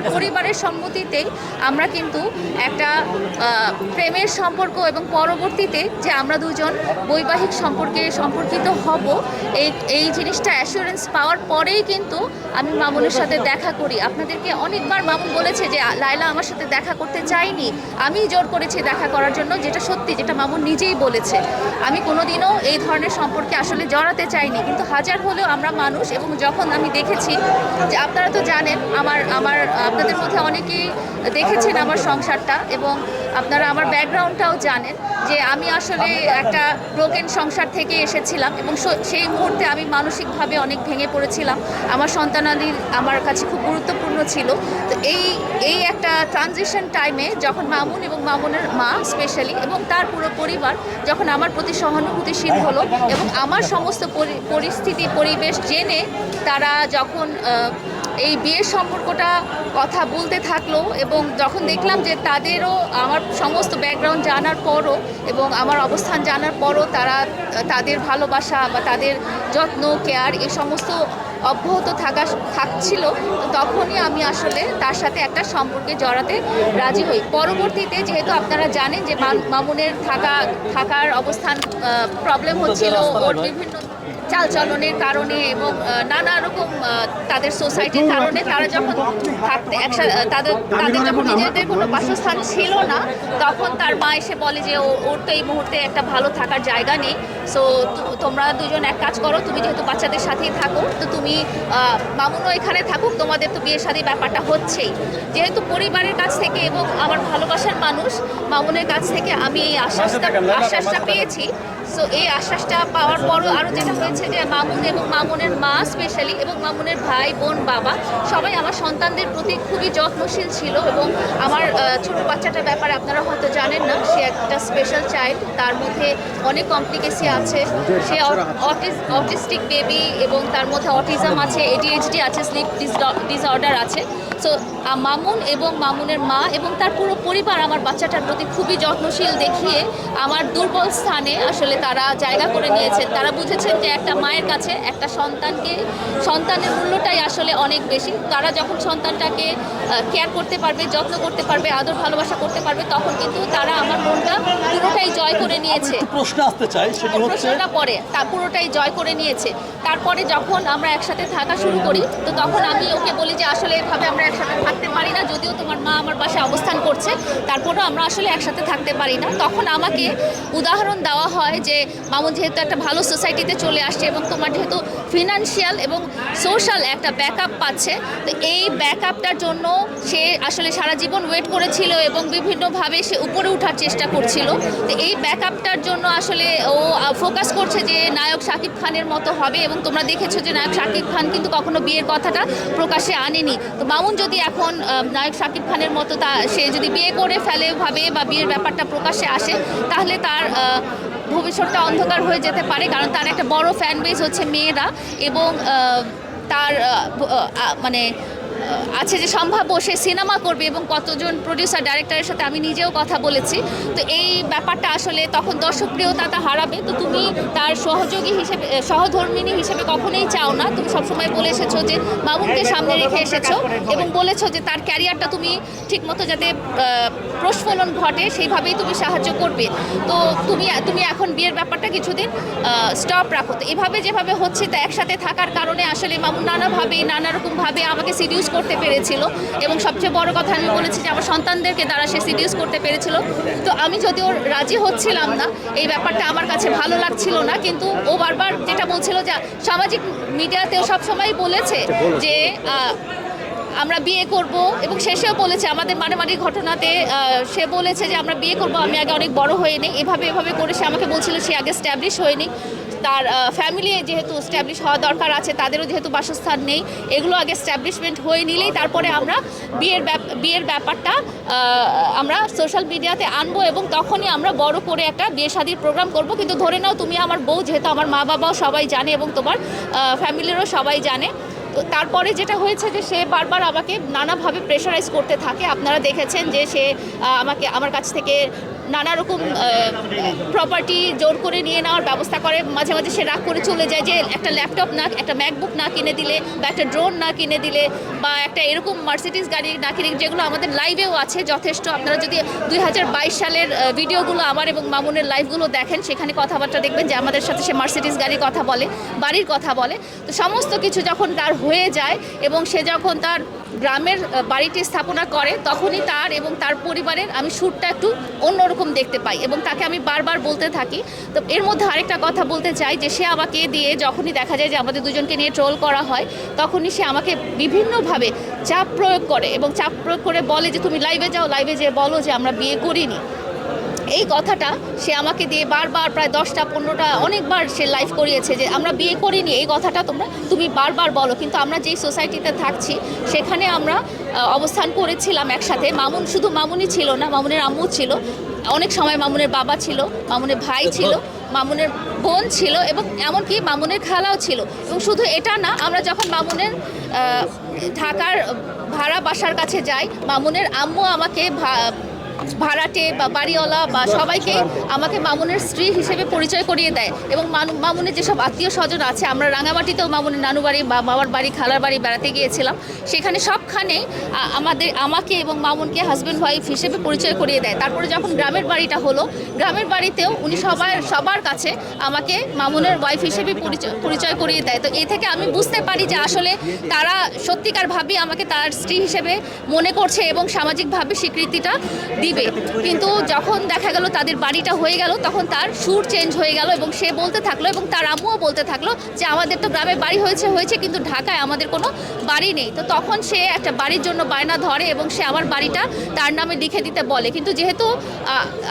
তার পরিবারের সম্মতিতেই আমরা কিন্তু একটা প্রেমের সম্পর্ক এবং পরবর্তীতে যে আমরা দুজন বৈবাহিক সম্পর্কে সম্পর্কিত হব, এই এই জিনিসটা অ্যাসুরেন্স পাওয়ার পরেই কিন্তু আমি মামুনের সাথে দেখা করি। আপনাদেরকে অনেকবার মামুন বলেছে যে লাইলা আমার সাথে দেখা করতে চাইনি আমি জোর করেছি দেখা করার জন্য, যেটা সত্যি, যেটা মামুন নিজেই বলেছে। আমি কোনোদিনও এই ধরনের সম্পর্কে আসলে জড়াতে চাইনি। কিন্তু হাজার হলেও আমরা মানুষ এবং যখন আমি দেখেছি যে, আপনারা তো জানেন, আমার আমার আপনাদের মধ্যে অনেকেই দেখেছেন আমার সংসারটা এবং আপনারা আমার ব্যাকগ্রাউন্ডটাও জানেন যে আমি আসলে একটা ব্রোকেন সংসার থেকে এসেছিলাম এবং সেই মুহূর্তে আমি মানসিকভাবে অনেক ভেঙে পড়েছিলাম। আমার সন্তানাদি আমার কাছে খুব গুরুত্বপূর্ণ ছিল। তো এই এই একটা ট্রানজিশন টাইমে যখন মামুন এবং মামুনের মা স্পেশালি এবং তার পুরো পরিবার যখন আমার প্রতি সহানুভূতিশীল হলো এবং আমার সমস্ত পরি- পরিস্থিতি, পরিবেশ জেনে তারা যখন এই বিয়ের সম্পর্কটা কথা বলতে থাকল এবং যখন দেখলাম যে তাদেরও আমার সমস্ত ব্যাকগ্রাউন্ড জানার পরও এবং আমার অবস্থান জানার পরও তারা তাদের ভালোবাসা বা তাদের যত্ন কেয়ার এই সমস্ত অব্যাহত থাকা থাকছিল তখনই আমি আসলে তার সাথে একটা সম্পর্কে জড়াতে রাজি হই। পরবর্তীতে যেহেতু আপনারা জানেন যে মাম- মামুনের থাকা থাকার অবস্থান প্রবলেম হচ্ছিল ওর বিভিন্ন চালচলনের কারণে এবং নানা রকম তাদের সোসাইটির কারণে তারা যখন থাকতে তাদের তাদের যখন নিজেদের কোনো বাসস্থান ছিল না তখন তার মা এসে বলে যে ও- ওর তো এই মুহূর্তে একটা ভালো থাকার জায়গা নেই। সো তোমরা দুজন এক কাজ করো তুমি যেহেতু বাচ্চাদের সাথেই থাকো তো তুমি মামুনও এখানে থাকুক তোমাদের তো বিয়ে শাদী ব্যাপারটা হচ্ছেই। যেহেতু পরিবারের কাছ থেকে এবং আমার ভালোবাসার মানুষ মামুনের কাছ থেকে আমি এই আশ্বাসটা আশ্বাসটা পেয়েছি। সো এই আশ্বাসটা পাওয়ার পরও আরও যেটা হয়েছে যে মামুন এবং মামুনের মা স্পেশালি এবং মামুনের ভাই বোন বাবা সবাই আমার সন্তানদের প্রতি খুবই যত্নশীল ছিল এবং আমার ছোট বাচ্চাটার ব্যাপারে আপনারা হয়তো জানেন না সে একটা স্পেশাল চাইল্ড তার মধ্যে অনেক কমপ্লিকেসি আছে। সে অটিস্টিক বেবি এবং তার মধ্যে অটিজম আছে এডিএইচডি আছে স্লিপ ডিসঅর্ডার আছে। সো মামুন এবং মামুনের মা এবং তার পুরো পরিবার আমার বাচ্চাটার প্রতি খুবই যত্নশীল দেখিয়ে আমার দুর্বল স্থানে আসলে তারা জায়গা করে নিয়েছেন। তারা বুঝেছেন যে একটা মায়ের কাছে একটা সন্তানকে সন্তানের মূল্যটাই আসলে অনেক বেশি। তারা যখন সন্তানটাকে কেয়ার করতে পারবে যত্ন করতে পারবে আদর ভালোবাসা করতে পারবে তখন কিন্তু তারা আমার মনটা পুরোটাই জয় করে নিয়েছে। প্রশ্ন আসতে চাই সেটি হচ্ছে প্রশ্নটা পরে। তা পুরোটাই জয় করে নিয়েছে। তারপরে যখন আমরা একসাথে থাকা শুরু করি তো তখন আমি ওকে বলি যে আসলে এভাবে আমরা একসাথে থাকতে পারি না যদিও তোমার মা আমার পাশে অবস্থান করছে, তারপরেও আমরা আসলে একসাথে থাকতে পারি না। তখন আমাকে উদাহরণ দেওয়া হয় যে মামুন যেহেতু একটা ভালো সোসাইটিতে চলে আসছে এবং তোমার যেহেতু ফিনান্সিয়াল এবং সোশ্যাল একটা ব্যাকআপ পাচ্ছে, তো এই ব্যাকআপটার জন্য সে আসলে সারা জীবন ওয়েট করেছিল এবং বিভিন্নভাবে সে উপরে ওঠার চেষ্টা করছিল। তো এই ব্যাকআপটার জন্য আসলে ও ফোকাস করছে যে, নায়ক শাকিব খানের মতো হবে এবং তোমরা দেখেছ যে, নায়ক শাকিব খান কিন্তু কখনো বিয়ের কথাটা প্রকাশে আনেনি। তো মামুন যদি এখন নায়ক শাকিব খানের মতো তা, সে যদি বিয়ে করে ফেলে ভাবে বা বিয়ের ব্যাপারটা প্রকাশ্যে আসে, তাহলে তার ভবিষ্যৎটা অন্ধকার হয়ে যেতে পারে, কারণ তার একটা বড় ফ্যান বেস হচ্ছে মেয়েরা এবং তার মানে আছে যে সম্ভাব্য সে সিনেমা করবে এবং কতজন প্রডিউসার ডাইরেক্টরের সাথে আমি নিজেও কথা বলেছি। তো এই ব্যাপারটা আসলে তখন দর্শকপ্রিয়তা তা হারাবে। তো তুমি তার সহযোগী হিসেবে সহধর্মিনী হিসেবে কখনোই চাও না। তুমি সবসময় বলে এসেছ যে মামুনকে সামনে রেখে এসেছ এবং বলেছ যে তার ক্যারিয়ারটা তুমি ঠিকমতো যাতে প্রস্ফলন ঘটে সেইভাবেই তুমি সাহায্য করবে। তো তুমি তুমি এখন বিয়ের ব্যাপারটা কিছুদিন স্টপ রাখো। তো এভাবে যেভাবে হচ্ছে তা একসাথে থাকার কারণে আসলে মামুন নানাভাবে নানা রকমভাবে আমাকে সিডিউস করতে পেরেছিল। এবং সবচেয়ে বড় কথা আমি বলেছি যে আমার সন্তানদেরকে তারা সে সিডিউস করতে পেরেছিল। তো আমি যদিও রাজি হচ্ছিলাম না, এই ব্যাপারটা আমার কাছে ভালো লাগছিল না। কিন্তু ও বারবার যেটা বলছিল যে সামাজিক মিডিয়াতেও সবসময় বলেছে যে আমরা বিয়ে করব এবং শেষেও বলেছে, আমাদের মারামারি ঘটনাতে সে বলেছে যে আমরা বিয়ে করব, আমি আগে অনেক বড় হয়ে নিই। এভাবে এভাবে করে সে আমাকে বলছিল, সে আগে স্ট্যাবলিশ হয়ে নিই তার ফ্যামিলি যেহেতু স্ট্যাবলিশ হওয়া দরকার আছে, তাদেরও যেহেতু বাসস্থান নেই, এগুলো আগে স্ট্যাবলিশমেন্ট হয়ে নিলেই তারপরে আমরা বিয়ের বিয়ের ব্যাপারটা আমরা সোশ্যাল মিডিয়াতে আনব এবং তখনই আমরা বড় করে একটা বিয়ে শাদির প্রোগ্রাম করব। কিন্তু ধরে নাও তুমি আমার বউ, যেহেতু আমার মা বাবাও সবাই জানে এবং তোমার ফ্যামিলিরও সবাই জানে, তো তারপরে যেটা হয়েছে যে সে বারবার আমাকে নানাভাবে প্রেশারাইজ করতে থাকে। আপনারা দেখেছেন যে সে আমাকে, আমার কাছ থেকে নানা রকম প্রপার্টি জোর করে নিয়ে নেওয়ার ব্যবস্থা করে। মাঝে মাঝে সে রাগ করে চলে যায় যে একটা ল্যাপটপ না, একটা ম্যাকবুক না কিনে দিলে, বা একটা ড্রোন না কিনে দিলে, বা একটা এরকম মার্সিডিস গাড়ি না কিনে যেগুলো আমাদের লাইভেও আছে যথেষ্ট। আপনারা যদি দুই হাজার বাইশ সালের ভিডিওগুলো আমার এবং মামুনের লাইভগুলো দেখেন, সেখানে কথাবার্তা দেখবেন যে আমাদের সাথে সে মার্সিডিস গাড়ির কথা বলে, বাড়ির কথা বলে। তো সমস্ত কিছু যখন তার হয়ে যায় এবং সে যখন তার গ্রামের বাড়িটি স্থাপনা করে, তখনই তার এবং তার পরিবারের আমি সুরটা একটু অন্যরকম দেখতে পাই এবং তাকে আমি বারবার বলতে থাকি। তো এর মধ্যে আরেকটা কথা বলতে চাই যে, সে আমাকে দিয়ে যখনই দেখা যায় যে আমাদের দুজনকে নিয়ে ট্রোল করা হয়, তখনই সে আমাকে বিভিন্নভাবে চাপ প্রয়োগ করে এবং চাপ প্রয়োগ করে বলে যে, তুমি লাইভে যাও, লাইভে যেয়ে বলো যে, আমরা বিয়ে করিনি। এই কথাটা সে আমাকে দিয়ে বারবার প্রায় দশটা পনেরোটা অনেকবার সে লাইফ করিয়েছে যে আমরা বিয়ে করিনি এই কথাটা তোমরা তুমি বারবার বলো। কিন্তু আমরা যেই সোসাইটিতে থাকছি সেখানে আমরা অবস্থান করেছিলাম একসাথে। মামুন শুধু মামুনই ছিল না মামুনের আম্মু ছিল। অনেক সময় মামুনের বাবা ছিল মামুনের ভাই ছিল মামুনের বোন ছিল এবং এমনকি মামুনের খালাও ছিল। এবং শুধু এটা না আমরা যখন মামুনের ঢাকার ভাড়া বাসার কাছে যাই মামুনের আম্মু আমাকে ভা- ভাড়াটে বা বাড়িওয়ালা বা সবাইকে আমাকে মামুনের স্ত্রী হিসেবে পরিচয় করিয়ে দেয় এবং মামুনের যেসব আত্মীয় স্বজন আছে, আমরা রাঙামাটিতেও মামুনের নানু বাড়ি বা বাবার বাড়ি, খালার বাড়ি বেড়াতে গিয়েছিলাম। সেখানে সবখানে আমাদের, আমাকে এবং মামুনকে হাজব্যান্ড ওয়াইফ হিসেবে পরিচয় করিয়ে দেয়। তারপরে যখন গ্রামের বাড়িটা হলো, গ্রামের বাড়িতেও উনি সবার সবার কাছে আমাকে মামুনের ওয়াইফ হিসেবে পরিচয় পরিচয় করিয়ে দেয়। তো এই থেকে আমি বুঝতে পারি যে আসলে তারা সত্যিকারভাবেই আমাকে তার স্ত্রী হিসেবে মনে করছে এবং সামাজিকভাবে স্বীকৃতিটা দিবে। কিন্তু যখন দেখা গেল তাদের বাড়িটা হয়ে গেল তখন তার সুর চেঞ্জ হয়ে গেল এবং সে বলতে থাকল এবং তার আম্মুও বলতে থাকল যে আমাদের তো গ্রামে বাড়ি হয়েছে হয়েছে কিন্তু ঢাকায় আমাদের কোনো বাড়ি নেই। তো তখন সে একটা বাড়ির জন্য বায়না ধরে এবং সে আমার বাড়িটা তার নামে লিখে দিতে বলে। কিন্তু যেহেতু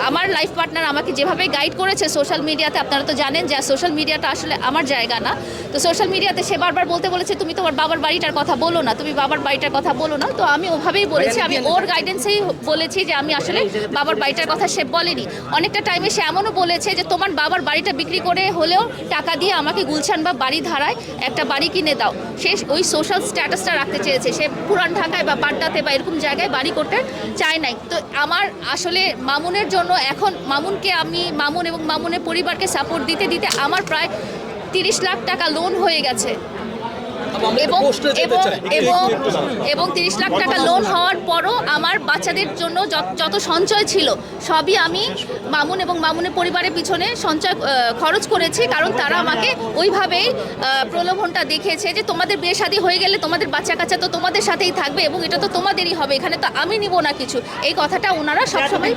আমার লাইফ পার্টনার আমাকে যেভাবে গাইড করেছে সোশ্যাল মিডিয়াতে আপনারা তো জানেন যে সোশ্যাল মিডিয়াটা আসলে আমার জায়গা না। তো সোশ্যাল মিডিয়াতে সে বারবার বলতে বলেছে তুমি তোমার বাবার বাড়িটার কথা বলো না তুমি বাবার বাড়িটার কথা বলো না। তো আমি ওভাবেই বলেছি আমি ওর গাইডেন্সেই বলেছি যে আমি আসলে বাবার বাড়িটার কথা সে বলেনি। অনেকটা টাইমে সে এমনও বলেছে যে, তোমার বাবার বাড়িটা বিক্রি করে হলেও টাকা দিয়ে আমাকে গুলশান বা বাড়ি ধারায় একটা বাড়ি কিনে দাও। সে ওই সোশ্যাল স্ট্যাটাসটা রাখতে চেয়েছে। সে পুরান ঢাকায় বা পাড্ডাতে বা এরকম জায়গায় বাড়ি করতে চায় নাই। তো আমার আসলে মামুনের জন্য এখন, মামুনকে আমি, মামুন এবং মামুনের পরিবারকে সাপোর্ট দিতে দিতে আমার প্রায় তিরিশ লাখ টাকা লোন হয়ে গেছে। এবং এবং এবং এবং তিরিশ লাখ টাকা লোন হওয়ার পরও আমার বাচ্চাদের জন্য যত- যত সঞ্চয় ছিল সবই আমি মামুন এবং মামুনের পরিবারের পিছনে সঞ্চয় খরচ করেছি। কারণ তারা আমাকে ওইভাবেই প্রলোভনটা দেখিয়েছে যে তোমাদের বিয়ে শাদী হয়ে গেলে তোমাদের বাচ্চা কাচ্চা তো তোমাদের সাথেই থাকবে এবং এটা তো তোমাদেরই হবে এখানে তো আমি নিব না কিছু। এই কথাটা ওনারা সবসময়?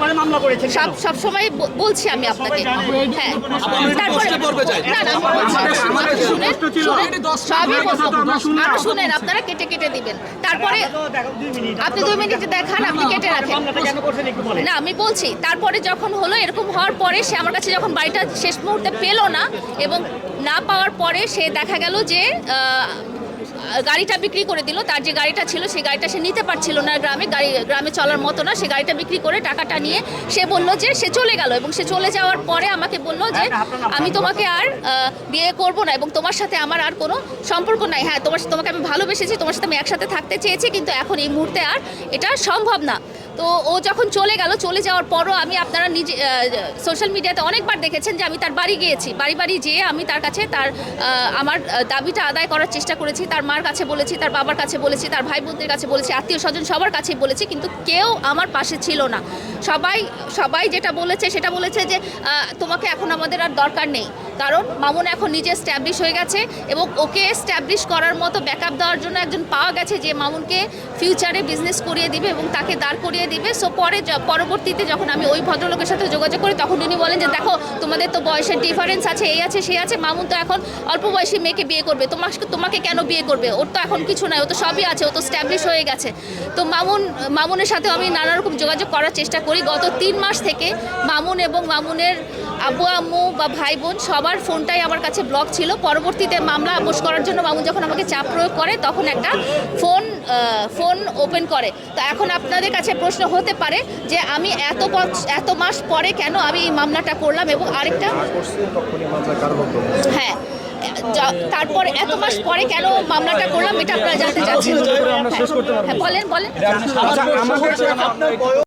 সব সব সময় বলছি আমি আপনাকে। হ্যাঁ। তারপরে না না। শুনেন, শুনেন, সবই। আরও শুনেন আপনারা কেটে কেটে দিবেন তারপরে। আপনি দুই মিনিটে দেখান আপনি কেটে রাখেন মামলাটা কেন করছেন একটু বলেন। না আমি বলছি তারপরে যখন হলো এরকম হওয়ার পরে সে আমার কাছে যখন বাড়িটা শেষ মুহূর্তে পেল না এবং না পাওয়ার পরে সে দেখা গেল যে আহ, গাড়িটা বিক্রি করে দিল। তার যে গাড়িটা ছিল সেই গাড়িটা সে নিতে পারছিল না গ্রামে। গাড়ি গ্রামে চলার মতো না। সে গাড়িটা বিক্রি করে টাকাটা নিয়ে সে বলল যে সে চলে গেল এবং সে চলে যাওয়ার পরে আমাকে বলল যে আমি তোমাকে আর বিয়ে করব না এবং তোমার সাথে আমার আর কোনো সম্পর্ক নাই। হ্যাঁ তোমার তোমাকে আমি ভালোবেসেছি তোমার সাথে আমি একসাথে থাকতে চেয়েছি কিন্তু এখন এই মুহূর্তে আর এটা সম্ভব না। তো ও যখন চলে গেল, চলে যাওয়ার পরও আমি আপনারা নিজে সোশ্যাল মিডিয়াতে অনেকবার দেখেছেন যে আমি তার বাড়ি গিয়েছি। বাড়ি বাড়ি যেয়ে আমি তার কাছে তার আমার দাবিটা আদায় করার চেষ্টা করেছি। তার মার কাছে বলেছি, তার বাবার কাছে বলেছি, তার ভাই বোনদের কাছে বলেছি, আত্মীয় স্বজন সবার কাছেই বলেছি, কিন্তু কেউ আমার পাশে ছিল না। সবাই সবাই যেটা বলেছে সেটা বলেছে যে তোমাকে এখন আমাদের আর দরকার নেই। কারণ মামুন এখন নিজে স্ট্যাবলিশ হয়ে গেছে এবং ওকে স্ট্যাবলিশ করার মতো ব্যাকআপ দেওয়ার জন্য একজন পাওয়া গেছে যে মামুনকে ফিউচারে বিজনেস করিয়ে দিবে এবং তাকে দাঁড় করিয়ে দিবে। সো পরে পরবর্তীতে যখন আমি ওই ভদ্রলোকের সাথে যোগাযোগ করি, তখন উনি বলেন যে, দেখো, তোমাদের তো বয়সের ডিফারেন্স আছে, এই আছে সেই আছে, মামুন তো এখন অল্প বয়সী মেয়েকে বিয়ে করবে। তোমাকে তোমাকে কেন বিয়ে করবে? ওর তো এখন কিছু নাই, ও তো সবই আছে, ও তো স্ট্যাবলিশ হয়ে গেছে। তো মামুন, মামুনের সাথে আমি নানা রকম যোগাযোগ করার চেষ্টা করি। গত তিন মাস থেকে মামুন এবং মামুনের আব্বু, আম্মু বা ভাই বোন সবার ফোনটাই আমার কাছে ব্লক ছিল। পরবর্তীতে মামলা আপোষ করার জন্য মামুন যখন আমাকে চাপ প্রয়োগ করে তখন একটা ফোন ফোন ওপেন করে। তো এখন আপনাদের কাছে প্রশ্ন হতে পারে যে আমি এত এত মাস পরে কেন আমি এই মামলাটা করলাম এবং আরেকটা হ্যাঁ যা- তারপরে এত মাস পরে কেন মামলাটা করলাম এটা আপনারা জানতে চাচ্ছেন। হ্যাঁ, হ্যাঁ বলেন বলেন। আচ্ছা